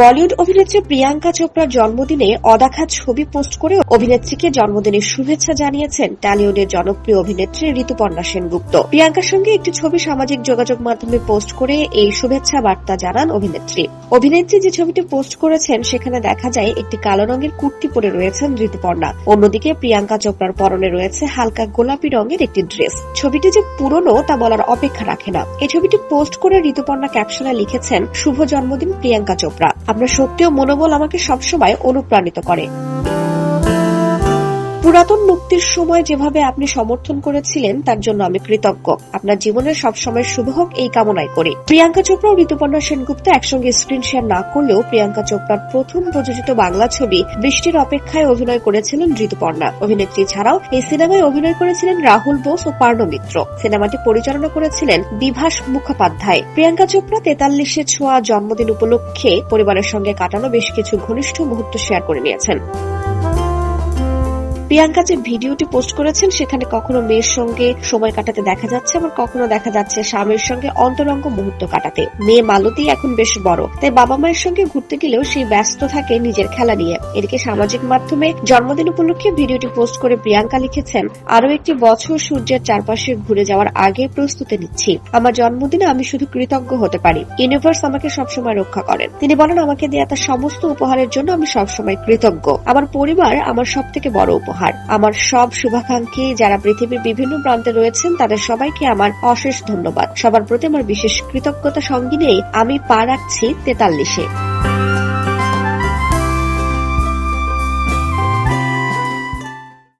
বলিউড অভিনেত্রী প্রিয়াঙ্কা চোপড়ার জন্মদিনে অদেখা ছবি পোস্ট করে অভিনেত্রীকে জন্মদিনের শুভেচ্ছা জানিয়েছেন টলিউডের জনপ্রিয় অভিনেত্রী ঋতুপর্ণা সেনগুপ্ত। প্রিয়াঙ্কার সঙ্গে একটি ছবি সামাজিক যোগাযোগ মাধ্যমে পোস্ট করে এই শুভেচ্ছা বার্তা জানান অভিনেত্রী। অভিনেত্রী যে ছবিটি পোস্ট করেছেন, সেখানে দেখা যায় একটি কালো রঙের কুর্তি পরে রয়েছেন ঋতুপর্ণা। অন্যদিকে প্রিয়াঙ্কা চোপড়ার পরনে রয়েছে হালকা গোলাপি রঙের একটি ড্রেস। ছবিটি যে পুরনো, তা বলার অপেক্ষা রাখে না। এই ছবিটি পোস্ট করে ঋতুপর্ণা ক্যাপশনে লিখেছেন, শুভ জন্মদিন, প্রিয়াঙ্কা চোপড়া। আপনার শক্তি ও মনোবল আমাকে সবসময় অনুপ্রাণিত করে। পুরাতন মুক্তির সময় যেভাবে আপনি সমর্থন করেছিলেন, তার জন্য আমি কৃতজ্ঞ। আপনার জীবনের সবসময় শুভ হোক, এই কামনাই করি। প্রিয়াঙ্কা চোপড়া ও ঋতুপর্ণা সেনগুপ্ত একসঙ্গে স্ক্রিন শেয়ার না করলেও প্রিয়াঙ্কা চোপড়ার প্রথম প্রযোজিত বাংলা ছবি বৃষ্টির অপেক্ষায় অভিনয় করেছিলেন ঋতুপর্ণা। অভিনেত্রী ছাড়াও এই সিনেমায় অভিনয় করেছিলেন রাহুল বোস ও পার্ণ মিত্র। সিনেমাটি পরিচালনা করেছিলেন বিভাস মুখোপাধ্যায়। প্রিয়াঙ্কা চোপড়া তেতাল্লিশে ছোঁয়া জন্মদিন উপলক্ষে পরিবারের সঙ্গে কাটানো বেশ কিছু ঘনিষ্ঠ মুহূর্ত শেয়ার করে নিয়েছেন। প্রিয়াঙ্কা যে ভিডিওটি পোস্ট করেছেন, সেখানে কখনো মেয়ের সঙ্গে সময় কাটাতে দেখা যাচ্ছে, আবার কখনো দেখা যাচ্ছে স্বামীর সঙ্গে অন্তরঙ্গ মুহূর্ত কাটাতে। মেয়ে মালতী এখন বেশ বড়, তাই বাবা মায়ের সঙ্গে ঘুরতে গেলেও সেই ব্যস্ত থাকে নিজের খেলা নিয়ে। এদিকে সামাজিক মাধ্যমে জন্মদিন উপলক্ষে ভিডিওটি পোস্ট করে প্রিয়াঙ্কা লিখেছেন আরও একটি বছর সূর্যের চারপাশে ঘুরে যাওয়ার আগে প্রস্তুতি নিচ্ছি। আমার জন্মদিনে আমি শুধু কৃতজ্ঞ হতে পারি। ইউনিভার্স আমাকে সবসময় রক্ষা করেন। তিনি বলেন, আমাকে দেয়া তার সমস্ত উপহারের জন্য আমি সবসময় কৃতজ্ঞ। আমার পরিবার আমার সব থেকে বড় উপহার। আমার সব শুভাকাঙ্ক্ষী যারা পৃথিবীর বিভিন্ন প্রান্তে রয়েছেন, তাদের সবাইকে আমার অশেষ ধন্যবাদ। সবার প্রতি আমার বিশেষ কৃতজ্ঞতা সঙ্গে নিয়ে আমি পা রাখছি তেতাল্লিশে।